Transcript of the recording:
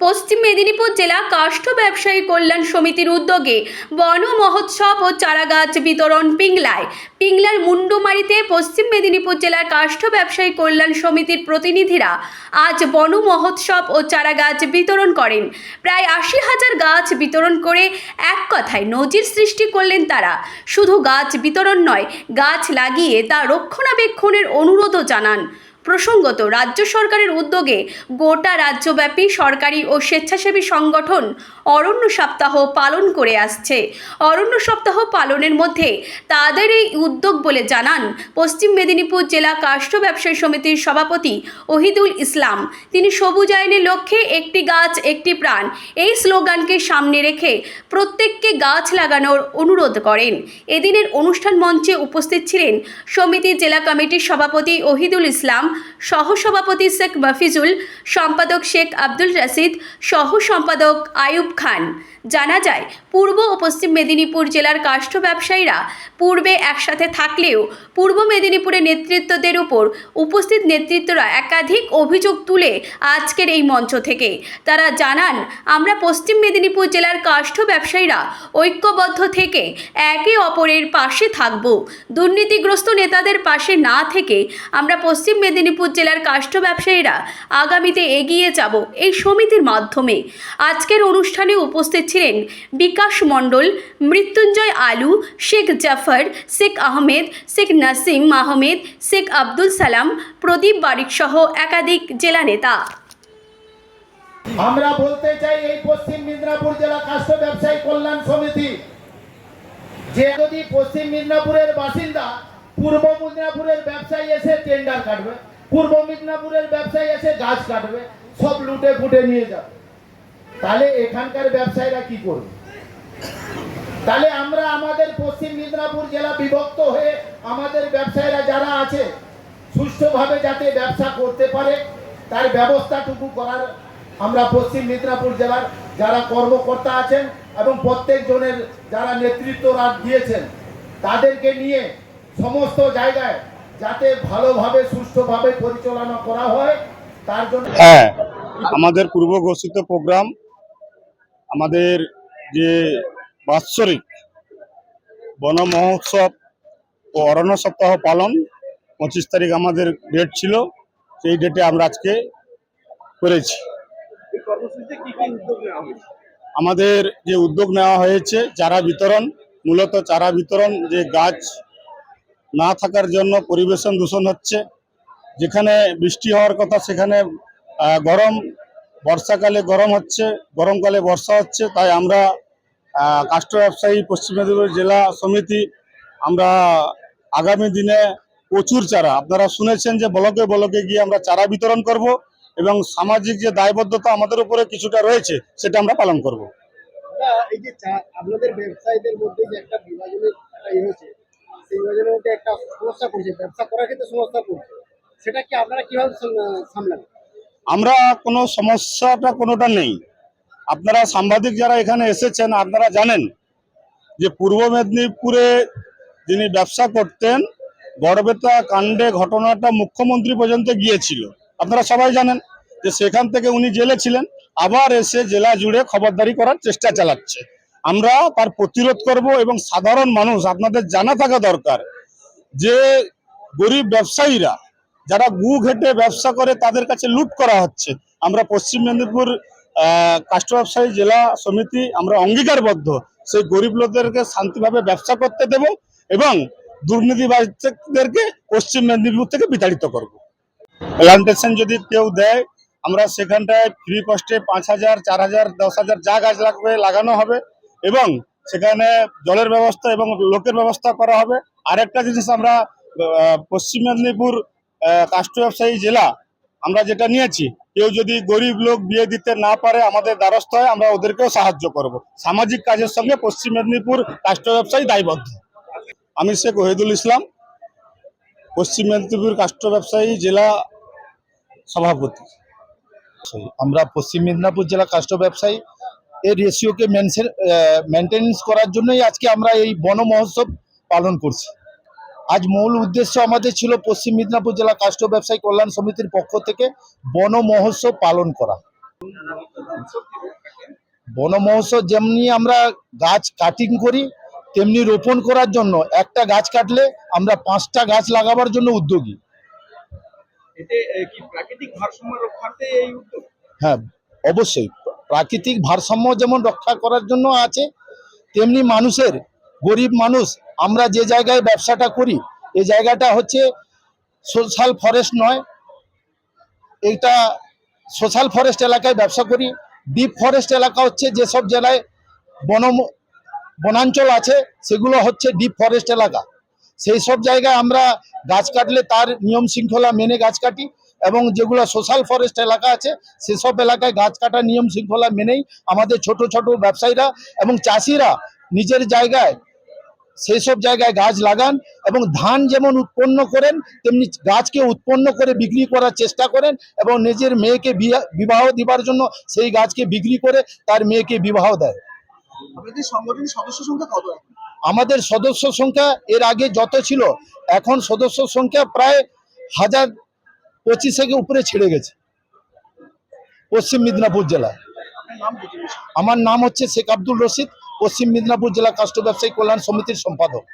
পশ্চিম মেদিনীপুর জেলা কাষ্ঠ ব্যবসায়ী কল্যাণ সমিতির উদ্যোগে বন মহোৎসব ও চারাগাছ বিতরণ পিংলায়। পিংলার মুন্ডুমারিতে পশ্চিম মেদিনীপুর জেলার কাষ্ঠ ব্যবসায়ী কল্যাণ সমিতির প্রতিনিধিরা আজ বন মহোৎসব ও চারাগাছ বিতরণ করেন। প্রায় আশি হাজার গাছ বিতরণ করে এক কথায় নজির সৃষ্টি করলেন তারা। শুধু গাছ বিতরণ নয়, গাছ লাগিয়ে তা রক্ষণাবেক্ষণের অনুরোধও জানান। প্রসঙ্গত, রাজ্য সরকারের উদ্যোগে গোটা রাজ্যব্যাপী সরকারি ও স্বেচ্ছাসেবী সংগঠন অরণ্য সপ্তাহ পালন করে আসছে। অরণ্য সপ্তাহ পালনের মধ্যে তাদের এই উদ্যোগ বলে জানান পশ্চিম মেদিনীপুর জেলা কাষ্ঠ ব্যবসায়ী সমিতির সভাপতি ওহিদুল ইসলাম। তিনি সবুজ সবুজায়নের লক্ষ্যে একটি গাছ, একটি প্রাণ এই স্লোগানকে সামনে রেখে প্রত্যেককে গাছ লাগানোর অনুরোধ করেন। এদিনের অনুষ্ঠান মঞ্চে উপস্থিত ছিলেন সমিতির জেলা কমিটির সভাপতি ওহিদুল ইসলাম সহসভাপতি শেখ মফিজুল, সম্পাদক শেখ আব্দুল রশিদ সহ সম্পাদক আয়ুব খান। জানা যায়, পূর্ব ও পশ্চিম মেদিনীপুর জেলার কাষ্ঠ ব্যবসায়ীরা পূর্বে একসাথে থাকলেও পূর্ব মেদিনীপুরের নেতৃত্বদের উপর উপস্থিত নেতৃত্বরা একাধিক অভিযোগ তুলে আজকের এই মঞ্চ থেকে। তারা জানান, আমরা পশ্চিম মেদিনীপুর জেলার কাষ্ঠ ব্যবসায়ীরা ঐক্যবদ্ধ থেকে একে অপরের পাশে থাকব। দুর্নীতিগ্রস্ত নেতাদের পাশে না থেকে আমরা পশ্চিম মেদিনীপুর জেলার কাষ্ঠ ব্যবসায়ীরা আগামীতে এগিয়ে যাব এই সমিতির মাধ্যমে। আজকের অনুষ্ঠানে উপস্থিত ছিলেন বিকাশ মণ্ডল, মৃত্যুঞ্জয় আলু, শেখ জাফর, শেখ আহমেদ, শেখ নাসিম আহমেদ, শেখ আব্দুল সালাম, প্রদীপ বারিক সহ একাধিক জেলা নেতা। আমরা বলতে চাই এই পশ্চিম মিদনাপুর জেলা কাষ্ঠ ব্যবসায়ী কল্যাণ সমিতি যে যদি পশ্চিম মিদনাপুরের বাসিন্দা পূর্ব মিদনাপুরের ব্যবসায়ী এসে টেন্ডার কাটবে। পূর্ব মিদনাপুরের ব্যবসায়ী এসে গাছ কাটবে, সব লুটে ফুটে নিয়ে যাবে। তাহলে এখানকার ব্যবসায়ীরা কি করবে? তাহলে আমরা আমাদের পশ্চিম মিদনাপুর জেলা বিভক্ত হয়ে আমাদের ব্যবসায়ীরা যারা আছে, সুষ্ঠুভাবে যাতে ব্যবসা করতে পারে, তার ব্যবস্থাটুকু করার আমরা পশ্চিম মিদনাপুর জেলার যারা কর্মকর্তা আছেন এবং প্রত্যেক জনের যারা নেতৃত্বরা দিয়েছেন, তাদেরকে নিয়ে সমস্ত জায়গায় যাতে ভালোভাবে, সুষ্ঠুভাবে পরিচালনা করা হয়, তার জন্য হ্যাঁ আমাদের পূর্ব ঘোষিত প্রোগ্রাম, আমাদের যে বাৎসরিক বন মহোৎসব ও অরণ্য সপ্তাহ পালন, পঁচিশ তারিখ আমাদের ডেট ছিল, সেই ডেটে আমরা আজকে করেছি। আমাদের যে উদ্যোগ নেওয়া হয়েছে, চারা বিতরণ, মূলত চারা বিতরণ যে গাছ না থাকার জন্য পরিবেশন দূষণ হচ্ছে। যেখানে বৃষ্টি হওয়ার কথা সেখানে গরম, বর্ষাকালে গরম হচ্ছে, গরমকালে বর্ষা হচ্ছে। তাই আমরা কাষ্ঠ ব্যবসায়ী, পশ্চিম মেদিনীপুর জেলা সমিতি, আমরা আগামী দিনে প্রচুর চারা, আপনারা শুনেছেন যে ব্লকে ব্লকে গিয়ে আমরা চারা বিতরণ করব এবং সামাজিক যে দায়বদ্ধতা আমাদের উপরে কিছুটা রয়েছে, সেটা আমরা পালন করব। আপনাদের ব্যবসায়ীদের মধ্যে যে একটা বিভাজনের ইয়ে আমরা কোনো সমস্যাটা কোনোটা নেই। আপনারা সাংবাদিক যারা এখানে এসেছেন, আপনারা জানেন যে পূর্ব মেদিনীপুরে যিনি ব্যবসা করতেন, গড়বেতা কাণ্ডে ঘটনাটা মুখ্যমন্ত্রী পর্যন্ত গিয়েছিল। আপনারা সবাই জানেন যে সেখান থেকে উনি জেলে ছিলেন, আবার এসে জেলা জুড়ে খবরদারি করার চেষ্টা চালাচ্ছে। আমরা তার প্রতিরোধ করব এবং সাধারণ মানুষ আপনাদের জানা থাকা দরকার যে গরিব ব্যবসায়ীরা যারা গু ঘেটে ব্যবসা করে তাদের কাছে লুট করা হচ্ছে। আমরা পশ্চিম মেদিনীপুর কাষ্ট ব্যবসায়ী জেলা সমিতি আমরা অঙ্গীকারবদ্ধ। সেই গরিব লোকদেরকে শান্তিভাবে ব্যবসা করতে দেব এবং দুর্নীতিবাজদেরকে পশ্চিম মেদিনীপুর থেকে বিতাড়িত করব। প্লান্টেশন যদি কেউ দেয়, আমরা সেখানটায় ফ্রি কস্টে পাঁচ হাজার, চার হাজার, দশ হাজার যা গাছ লাগবে, লাগানো হবে। এবং সেখানে জলের ব্যবস্থা এবং লোকের ব্যবস্থা করা হবে। আরেকটা জিনিস আমরা পশ্চিম মেদিনীপুর কাষ্ঠ ব্যবসায়ী জেলা, আমরা যেটা নিয়েছি, কেউ যদি গরিব লোক বিয়ে দিতে না পারে, আমাদের দ্বারস্থ হয়, আমরা ওদেরকেও সাহায্য করব। সামাজিক কাজের সঙ্গে পশ্চিম মেদিনীপুর কাষ্ঠ ব্যবসায়ী দায়বদ্ধ। আমি শেখ ওহিদুল ইসলাম, পশ্চিম মেদিনীপুর কাষ্ঠ ব্যবসায়ী জেলা সভাপতি। আমরা পশ্চিম মেদিনীপুর জেলা কাষ্ঠ ব্যবসায়ী এর রেশিওকে মেনটেন্স করার জন্যই আজকে আমরা এই বন মহোৎসব পালন করছি। আজ মূল উদ্দেশ্য আমাদের ছিল পশ্চিম মেদিনীপুর জেলা কাষ্ঠ ব্যবসায়ী কল্যাণ সমিতির পক্ষ থেকে বন মহোৎসব পালন করা। বন মহোৎসব যেমনি আমরা গাছ কাটিং করি তেমনি রোপণ করার জন্য একটা গাছ কাটলে আমরা পাঁচটা গাছ লাগাবার জন্য উদ্যোগী? হ্যাঁ অবশ্যই। প্রাকৃতিক ভারসাম্য যেমন রক্ষা করার জন্য আছে, তেমনি মানুষের, গরিব মানুষ, আমরা যে জায়গায় ব্যবসাটা করি, এই জায়গাটা হচ্ছে সোশ্যাল ফরেস্ট নয় এটা সোশ্যাল ফরেস্ট এলাকায় ব্যবসা করি, ডিপ ফরেস্ট এলাকা হচ্ছে যেসব জেলায় বন, বনাঞ্চল আছে, সেগুলো হচ্ছে ডিপ ফরেস্ট এলাকা। সেই সব জায়গায় আমরা গাছ কাটলে তার নিয়ম শৃঙ্খলা মেনে গাছ কাটি এবং যেগুলো সোশ্যাল ফরেস্ট এলাকা আছে সেসব এলাকায় গাছ কাটার নিয়ম শৃঙ্খলা মেনেই আমাদের ছোট ছোট ব্যবসায়ীরা এবং চাষিরা নিজের জায়গায় সেই সব জায়গায় গাছ লাগান এবং ধান যেমন উৎপন্ন করেন তেমনি গাছকে উৎপন্ন করে বিক্রি করার চেষ্টা করেন এবং নিজের মেয়েকে বিবাহ দিবার জন্য সেই গাছকে বিক্রি করে তার মেয়েকে বিবাহ দেয়। সংগঠনের সদস্য সংখ্যা কত আমাদের সদস্য সংখ্যা এর আগে যত ছিল এখন সদস্য সংখ্যা প্রায় হাজার পঁচিশেকে উপরে ছেড়ে গেছে। পশ্চিম মেদিনীপুর জেলা। আমার নাম হচ্ছে শেখ আব্দুল রশিদ, পশ্চিম মেদিনীপুর জেলা কাস্ট ব্যবসায়ী কল্যাণ সমিতির সম্পাদক।